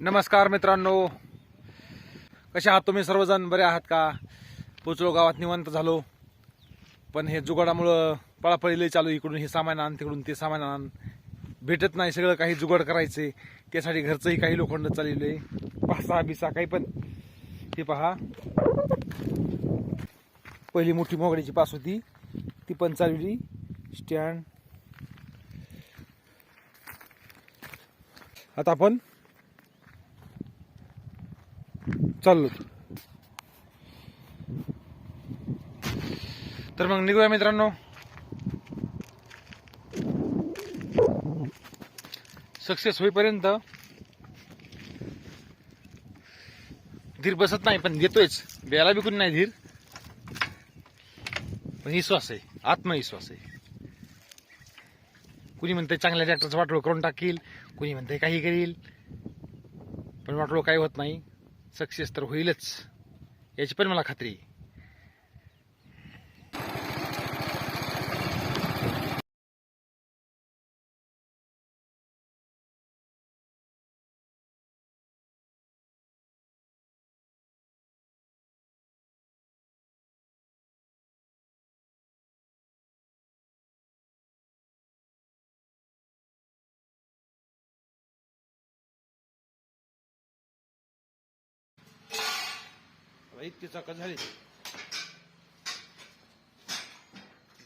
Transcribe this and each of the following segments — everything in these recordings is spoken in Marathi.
नमस्कार मित्रांनो. कसे आहात तुम्ही सर्वजण? बरे आहात का? पोचलो गावात निवांत झालो. पण हे जुगाडामुळं पळापळी लई चालू इकडून हे सामान आण तिकडून ते सामान आण. भेटत नाही सगळं काही जुगाड करायचे. त्यासाठी घरचंही काही लोखंड चाललेलं आहे. पासा बिसा काही पण. हे पहा. पहिली मोठी मोगडीची पास होती. ती पण चालवली स्टँड आता आपण चाललो. तर मग निघूया मित्रांनो. सक्सेस होईपर्यंत धीर बसत नाही पण देतोयच. द्यायला बी कुणी नाही धीर. पण विश्वास आहे आत्मविश्वास आहे. कुणी म्हणते चांगल्या ट्रॅक्टरचं वाटलो करून टाकील कुणी म्हणते काही करील पण वाटलो काही होत नाही. सक्सेस तर होईलच याची पण मला खात्री आहे. इतकी चाका झाली.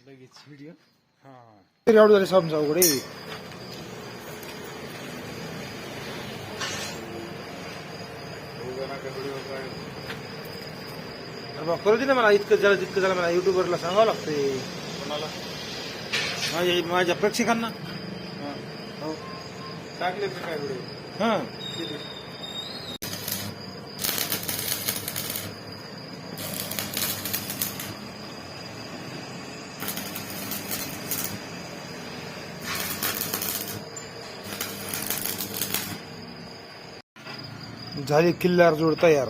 लगेच व्हिडिओ हा. एवढं झाले समजा उघडे. करू दे ना मला इतकं झालं तितकं झालं मला युट्यूबरला सांगावं लागतंय. माझ्या माझ्या प्रेक्षकांना. हो. टाकले तर काय व्हिडिओ हा. झाली किल्लार जोड तयार.